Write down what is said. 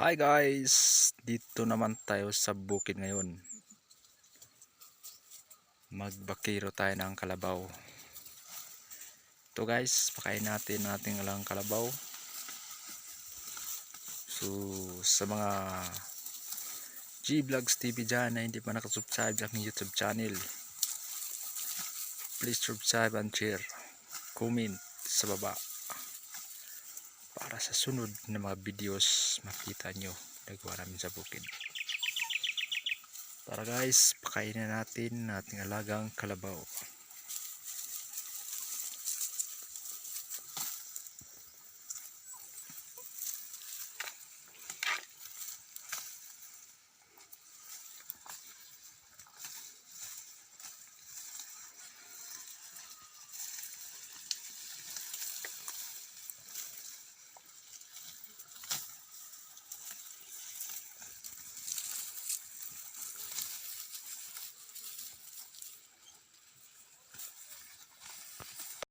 Hi guys! Dito naman tayo sa bukid ngayon. Magbakiro tayo ng kalabaw. Ito guys, pakain natin nating alang kalabaw. So, sa mga G-Vlogs TV dyan na hindi pa nakasubscribe sa aking YouTube channel, please subscribe and share. Comment sa baba para sa sunod na mga videos makita nyo. Nagawa namin sa bukid. Tara guys pakainin natin nating alagang kalabaw